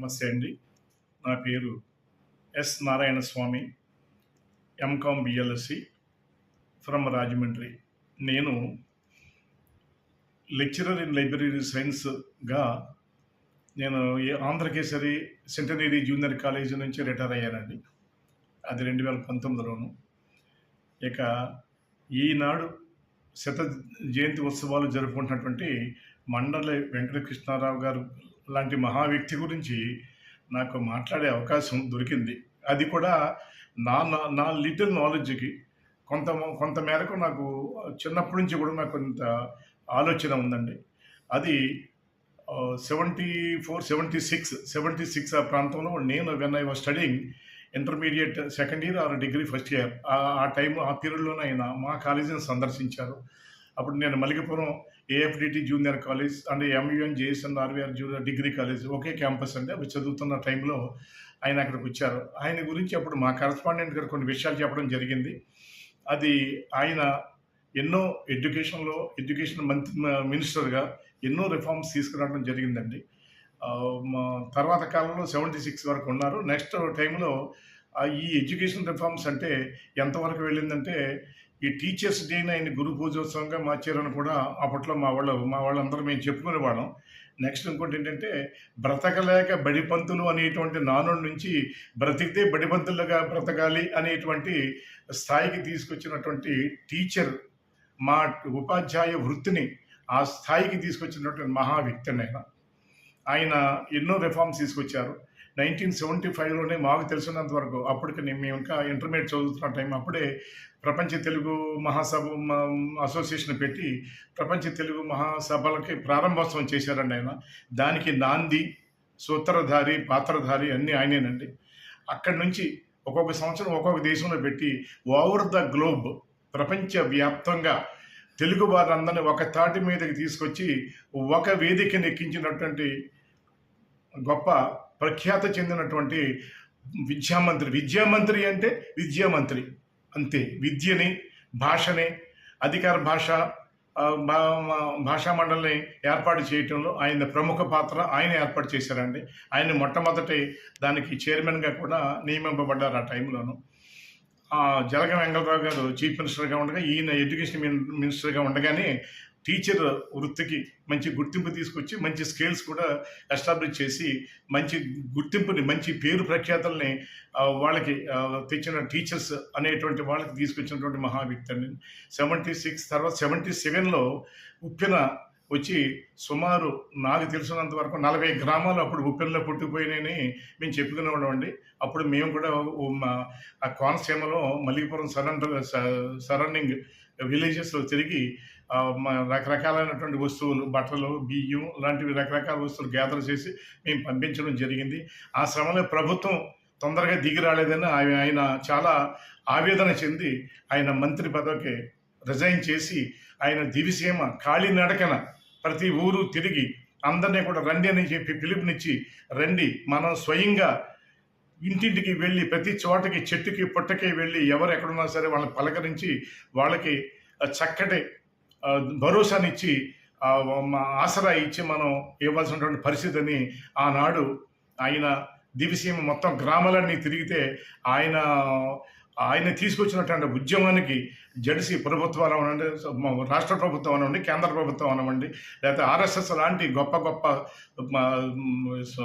నమస్తే అండి. నా పేరు S Narayana Swamy MCom BLSc from Rajahmundry. నేను లెక్చరర్ ఇన్ లైబ్రరీ సైన్స్గా నేను ఏ- ఆంధ్రకేసరి సెంటనరీ జూనియర్ కాలేజీ నుంచి రిటైర్ అయ్యానండి. అది రెండు వేల పంతొమ్మిదిలోను. ఇక ఈనాడు శత జయంతి ఉత్సవాలు జరుపుకుంటున్నటువంటి మండలి వెంకటకృష్ణారావు గారు లాంటి మహా వ్యక్తి గురించి నాకు మాట్లాడే అవకాశం దొరికింది. అది కూడా నా నా- నా లిటిల్ నాలెడ్జ్కి. కొంత కొంత మేరకు నాకు చిన్నప్పటి నుంచి కూడా నాకు కొంత ఆలోచన ఉందండి. అది seventy four seventy six seventy six ఆ ప్రాంతంలో నేను when I was studying intermediate second year or degree first year ఆ టైం ఆ పీరియడ్లోనే ఆయన మా కాలేజీని సందర్శించారు. అప్పుడు నేను Malikipuram AFDT junior college and MUN JSN RVR junior degree college okay campus అండి. అవి చదువుతున్న టైంలో ఆయన అక్కడికి వచ్చారు. ఆయన గురించి అప్పుడు మా కరస్పాండెంట్ గారు కొన్ని విషయాలు చెప్పడం జరిగింది. అది ఆయన ఎన్నో ఎడ్యుకేషన్లో ఎడ్యుకేషన్ మంత్రి మినిస్టర్గా ఎన్నో రిఫార్మ్స్ తీసుకురావడం జరిగిందండి. తర్వాత కాలంలో సెవెంటీ సిక్స్ వరకు ఉన్నారు. నెక్స్ట్ టైంలో ఈ ఎడ్యుకేషన్ రిఫార్మ్స్ అంటే ఎంతవరకు వెళ్ళిందంటే ఈ టీచర్స్ డేని ఆయన గురు పూజోత్సవంగా మార్చారని కూడా అప్పట్లో మా వాళ్ళు మా వాళ్ళందరూ మేము చెప్పుకునేవాళ్ళం నెక్స్ట్ ఇంకోటి ఏంటంటే బ్రతకలేక బడిపంతులు అనేటువంటి నానుడి నుంచి బ్రతికితే బడిపంతులుగా బ్రతకాలి అనేటువంటి స్థాయికి తీసుకొచ్చినటువంటి టీచర్ మా ఉపాధ్యాయ వృత్తిని ఆ స్థాయికి తీసుకొచ్చినటువంటి మహా వ్యక్తి ఆయన. ఆయన ఎన్నో రిఫార్మ్స్ తీసుకొచ్చారు. నైన్టీన్ సెవెంటీ ఫైవ్లోనే మాకు తెలిసినంత వరకు అప్పటికి నేను మేము ఇంకా ఇంటర్మీడియట్ చదువుతున్న టైం అప్పుడే ప్రపంచ తెలుగు మహాసభ అసోసియేషన్ పెట్టి ప్రపంచ తెలుగు మహాసభలకి ప్రారంభోత్సవం చేశారండి ఆయన. దానికి నాంది సూత్రధారి పాత్రధారి అన్నీ ఆయనేనండి. అక్కడి నుంచి ఒక్కొక్క సంవత్సరం ఒక్కొక్క దేశంలో పెట్టి ఓవర్ ద గ్లోబ్ ప్రపంచ వ్యాప్తంగా తెలుగు వారందరినీ ఒక తాటి మీదకి తీసుకొచ్చి ఒక వేదికని ఎక్కించినటువంటి గొప్ప ప్రఖ్యాత చెందినటువంటి విద్యామంత్రి. విద్యామంత్రి అంటే విద్యామంత్రి. అంతే. విద్యని భాషని అధికార భాష భాషా మండలిని ఏర్పాటు చేయటంలో ఆయన ప్రముఖ పాత్ర ఆయన ఏర్పాటు చేశారండి. ఆయన మొట్టమొదటి దానికి చైర్మన్గా కూడా నియమింపబడ్డారు ఆ టైంలోను. ఆ, జలగ వెంగళరావు గారు చీఫ్ మినిస్టర్గా ఉండగా ఈయన ఎడ్యుకేషన్ మినిస్టర్గా ఉండగానే టీచర్ వృత్తికి మంచి గుర్తింపు తీసుకొచ్చి మంచి స్కేల్స్ కూడా ఎస్టాబ్లిష్ చేసి మంచి గుర్తింపుని మంచి పేరు ప్రఖ్యాతల్ని వాళ్ళకి తెచ్చిన టీచర్స్ అనేటువంటి వాళ్ళకి తీసుకొచ్చినటువంటి మహావ్యక్తి అండి సెవెంటీ సిక్స్ తర్వాత సెవెంటీ సెవెన్లో ఉప్పిన వచ్చి సుమారు నాకు తెలిసినంత వరకు నలభై గ్రామాలు అప్పుడు ఉప్పెనలో పుట్టిపోయినాయని మేము చెప్పుకునేవాళ్ళం అండి. అప్పుడు మేము కూడా మా- ఆ కోనసీమలో మల్లికపురం సరౌండర్ సరౌండింగ్ విలేజెస్లో తిరిగి మా రకరకాలైనటువంటి వస్తువులు బట్టలు బియ్యం లాంటివి రకరకాల వస్తువులు గ్యాదర్ చేసి మేము పంపించడం జరిగింది. ఆ శ్రమలో ప్రభుత్వం తొందరగా దిగి రాలేదని ఆయన ఆయన చాలా ఆవేదన చెంది ఆయన మంత్రి పదవికి రిజైన్ చేసి ఆయన దివిసీమ కాళీనడకన ప్రతి ఊరు తిరిగి అందరినీ కూడా రండి అని చెప్పి పిలుపునిచ్చి రండి. మనం స్వయంగా ఇంటింటికి వెళ్ళి ప్రతి చోటకి చెట్టుకి పుట్టకి వెళ్ళి ఎవరు ఎక్కడున్నా సరే వాళ్ళని పలకరించి వాళ్ళకి చక్కటి భరోసానిచ్చి ఆసరా ఇచ్చి మనం ఇవ్వాల్సినటువంటి పరిస్థితి అని ఆనాడు ఆయన దివిసీమ మొత్తం గ్రామాలన్నీ తిరిగితే ఆయన ఆయన తీసుకొచ్చినటువంటి ఉద్యమానికి జడిసి ప్రభుత్వం అనవండి రాష్ట్ర ప్రభుత్వం అనవండి కేంద్ర ప్రభుత్వం అనవండి లేకపోతే ఆర్ఎస్ఎస్ లాంటి గొప్ప గొప్ప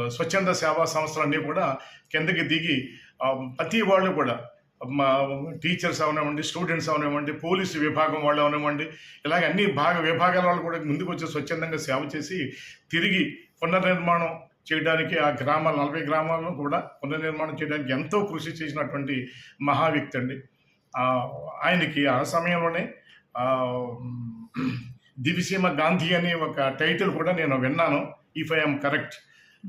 స్వచ్ఛంద సేవా సంస్థలన్నీ కూడా కిందకి దిగి ప్రతి వాళ్ళు కూడా మా టీచర్స్ అవనివ్వండి స్టూడెంట్స్ అవనివ్వండి పోలీసు విభాగం వాళ్ళు అవనివ్వండి ఇలాగ అన్ని భాగ విభాగాల వాళ్ళు కూడా ముందుకు వచ్చి స్వచ్ఛందంగా సేవ చేసి తిరిగి పునర్నిర్మాణం చేయడానికి ఆ గ్రామాల నలభై గ్రామాలను కూడా పునర్నిర్మాణం చేయడానికి ఎంతో కృషి చేసినటువంటి మహా వ్యక్తి అండి ఆయనకి ఆ సమయంలోనే దివిసీమ గాంధీ అనే ఒక టైటిల్ కూడా నేను విన్నాను. ఇఫ్ ఐఎమ్ కరెక్ట్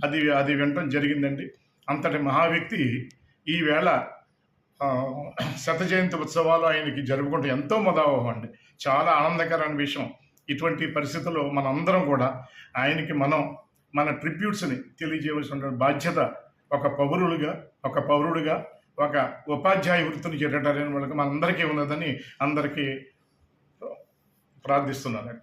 అది అది వినటం జరిగిందండి. అంతటి మహా వ్యక్తి ఈవేళ శత జయంతి ఉత్సవాలు ఆయనకి జరుపుకుంటే ఎంతో మదావహం అండి. చాలా ఆనందకరమైన విషయం. ఇటువంటి పరిస్థితుల్లో మనందరం కూడా ఆయనకి మనం మన ట్రిబ్యూట్స్ని తెలియజేయవలసిన బాధ్యత ఒక పౌరులుగా ఒక పౌరుడిగా ఒక ఉపాధ్యాయ వృత్తిని చేరటారని వాళ్ళకి మనందరికీ ఉన్నదని అందరికీ ప్రార్థిస్తున్నాను.